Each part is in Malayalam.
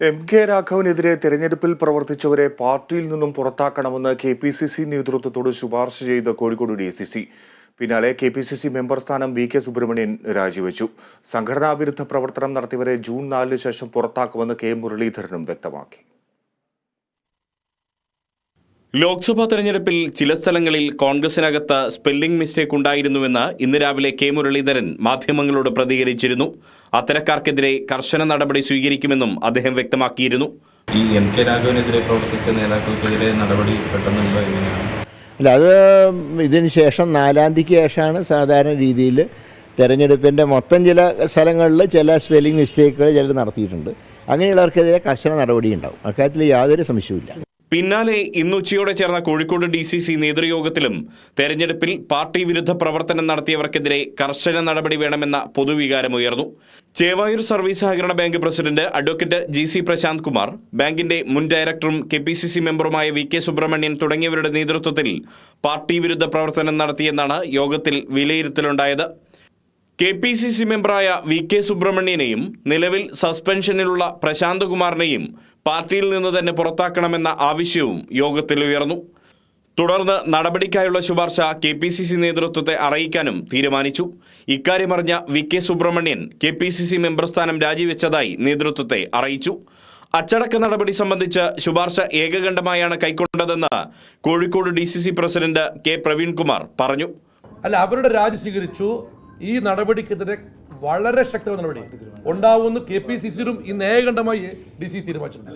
എം കെ രാഘവനെതിരെ തെരഞ്ഞെടുപ്പിൽ പ്രവർത്തിച്ചവരെ പാർട്ടിയിൽ നിന്നും പുറത്താക്കണമെന്ന് കെ പി സി സി നേതൃത്വത്തോട് ശുപാർശ ചെയ്ത കോഴിക്കോട് ഡി സി സി. പിന്നാലെ K P C C member സ്ഥാനം വി കെ സുബ്രഹ്മണ്യൻ രാജിവെച്ചു. സംഘടനാ വിരുദ്ധ പ്രവർത്തനം നടത്തിയവരെ ജൂൺ നാലിന് ശേഷം പുറത്താക്കുമെന്ന് കെ മുരളീധരനും വ്യക്തമാക്കി. ലോക്സഭാ തെരഞ്ഞെടുപ്പിൽ ചില സ്ഥലങ്ങളിൽ കോൺഗ്രസിനകത്ത് സ്പെല്ലിംഗ് മിസ്റ്റേക്ക് ഉണ്ടായിരുന്നുവെന്ന് ഇന്ന് രാവിലെ കെ മുരളീധരൻ മാധ്യമങ്ങളോട് പ്രതികരിച്ചിരുന്നു. അത്തരക്കാർക്കെതിരെ കർശന നടപടി സ്വീകരിക്കുമെന്നും അദ്ദേഹം വ്യക്തമാക്കിയിരുന്നു. ഈ എം കെ രാഘവനെതിരെ പ്രവർത്തിച്ച നേതാക്കൾക്കെതിരെ നടപടി പെട്ടെന്നുണ്ടോ എങ്ങനെയാണ്? അല്ല അത് ഇതിന് ശേഷം നാലാം തീയതിക്ക് ശേഷമാണ് സാധാരണ രീതിയിൽ തെരഞ്ഞെടുപ്പിന്റെ മൊത്തം ചില സ്ഥലങ്ങളിൽ ചില സ്പെല്ലിംഗ് മിസ്റ്റേക്കുകൾ ചിലർ നടത്തിയിട്ടുണ്ട്. അങ്ങനെയുള്ളവർക്കെതിരെ കർശന നടപടി ഉണ്ടാവും. അക്കാര്യത്തിൽ യാതൊരു സംശയവുമില്ല. പിന്നാലെ ഇന്ന് ഉച്ചയോടെ ചേർന്ന കോഴിക്കോട് ഡി സി സി നേതൃയോഗത്തിലും തെരഞ്ഞെടുപ്പിൽ പാർട്ടി വിരുദ്ധ പ്രവർത്തനം നടത്തിയവർക്കെതിരെ കർശന നടപടി വേണമെന്ന പൊതുവികാരമുയർന്നു. ചേവായൂർ സർവീസ് സഹകരണ bank president advocate G C Prashanth Kumar ബാങ്കിന്റെ മുൻ ഡയറക്ടറും കെ പി സി സി മെമ്പറുമായ വി കെ സുബ്രഹ്മണ്യൻ തുടങ്ങിയവരുടെ നേതൃത്വത്തിൽ പാർട്ടി വിരുദ്ധ പ്രവർത്തനം നടത്തിയെന്നാണ് യോഗത്തിൽ വിലയിരുത്തലുണ്ടായത്. കെ പി സി സി മെമ്പറായ വി കെ സുബ്രഹ്മണ്യനെയും നിലവിൽ സസ്പെൻഷനിലുള്ള പ്രശാന്ത് കുമാറിനെയും പാർട്ടിയിൽ നിന്ന് തന്നെ പുറത്താക്കണമെന്ന ആവശ്യവും യോഗത്തിൽ ഉയർന്നു. തുടർന്ന് നടപടിക്കായുള്ള ശുപാർശ കെ പി സി സി നേതൃത്വത്തെ അറിയിക്കാനും തീരുമാനിച്ചു. ഇക്കാര്യമറിഞ്ഞ V K Subrahmanyan K P C C member സ്ഥാനം രാജിവെച്ചതായി നേതൃത്വത്തെ അറിയിച്ചു. അച്ചടക്ക നടപടി സംബന്ധിച്ച് ശുപാർശ ഏകകണ്ഠമായാണ് കൈക്കൊണ്ടതെന്ന് Kozhikode D C C president K Praveenkumar പറഞ്ഞു. അല്ല അവരുടെ രാജി സ്വീകരിച്ചു. ഈ നടപടിക്കെതിരെ വളരെ ശക്തമായ നടപടി ഉണ്ടാവുമെന്ന് കെ പി സി സിയിലും ഇന്ന് ഏകണ്ഠമായി ഡി സി തീരുമാനിച്ചിട്ടുണ്ട്.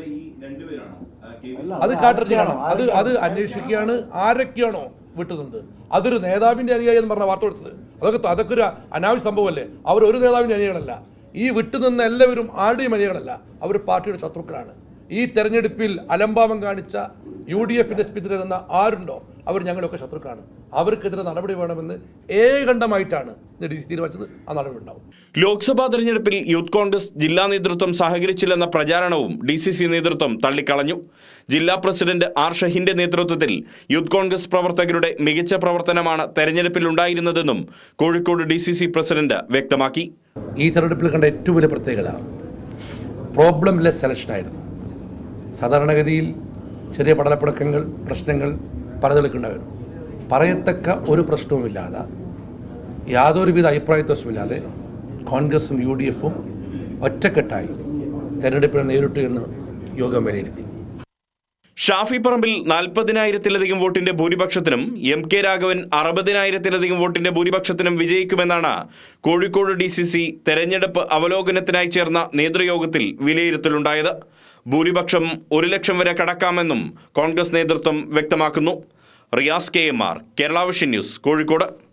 അത് കാട്ടറിഞ്ഞാണ് അത് അത് അന്വേഷിക്കുകയാണ്. ആരൊക്കെയാണോ വിട്ടുന്നത് അതൊരു നേതാവിന്റെ അനുയായി എന്ന് പറഞ്ഞ വാർത്ത കൊടുത്തത്. അതൊക്കെ അതൊക്കെ ഒരു അനാവശ്യ സംഭവമല്ലേ? അവർ ഒരു നേതാവിന്റെ അനുയായികളല്ല. ഈ വിട്ടുനിന്ന എല്ലാവരും ആരുടെയും അനുയായികളല്ല. അവർ പാർട്ടിയുടെ ശത്രുക്കളാണ്. ഈ തെരഞ്ഞെടുപ്പിൽ അലംഭാവം കാണിച്ച യു ഡി എഫിന്റെ സ്പിതിരെ തന്ന ആരുണ്ടോ? അവർ ഞങ്ങളൊക്കെ ശത്രുക്കളാണ്. അവർക്കെതിരെ നടപടി വേണമെന്ന് ഏകണ്ഠമായിട്ടാണ് തീരുമാനിച്ചത്. ആ നടപടി ഉണ്ടാവും. ലോക്സഭാ തെരഞ്ഞെടുപ്പിൽ യൂത്ത് കോൺഗ്രസ് ജില്ലാ നേതൃത്വം സഹകരിച്ചില്ലെന്ന പ്രചാരണവും ഡി സി സി നേതൃത്വം തള്ളിക്കളഞ്ഞു. ജില്ലാ പ്രസിഡന്റ് ആർ ഷഹിന്റെ നേതൃത്വത്തിൽ യൂത്ത് കോൺഗ്രസ് പ്രവർത്തകരുടെ മികച്ച പ്രവർത്തനമാണ് തെരഞ്ഞെടുപ്പിൽ ഉണ്ടായിരുന്നതെന്നും Kozhikode D C C president വ്യക്തമാക്കി. ഈ തെരഞ്ഞെടുപ്പിൽ കണ്ട ഏറ്റവും വലിയ പ്രത്യേകത പ്രോബ്ലംലെസ് സെലക്ഷൻ ആയിരുന്നു. സാധാരണഗതിയിൽ ചെറിയ പടലപ്പിടക്കങ്ങൾ പ്രശ്നങ്ങൾ പലതിലൊക്കെ ഉണ്ടായിരുന്നു പറയത്തക്ക ഒരു പ്രശ്നവുമില്ലാതെ യാതൊരുവിധ അഭിപ്രായ വ്യത്യാസമില്ലാതെ കോൺഗ്രസും യു ഡി എഫും ഒറ്റക്കെട്ടായി തെരഞ്ഞെടുപ്പിനെ നേരിട്ടു എന്ന് യോഗം വിലയിരുത്തി. ഷാഫി പറമ്പിൽ നാൽപ്പതിനായിരത്തിലധികം വോട്ടിന്റെ ഭൂരിപക്ഷത്തിനും എം കെ രാഘവൻ അറുപതിനായിരത്തിലധികം വോട്ടിന്റെ ഭൂരിപക്ഷത്തിനും വിജയിക്കുമെന്നാണ് കോഴിക്കോട് ഡി സി സി തെരഞ്ഞെടുപ്പ് അവലോകനത്തിനായി ചേർന്ന നേതൃയോഗത്തിൽ വിലയിരുത്തലുണ്ടായത്. ഭൂരിപക്ഷം ഒരു ലക്ഷം വരെ കടക്കാമെന്നും കോൺഗ്രസ് നേതൃത്വം വ്യക്തമാക്കുന്നു. Riyas K M R Kerala news Kozhikode.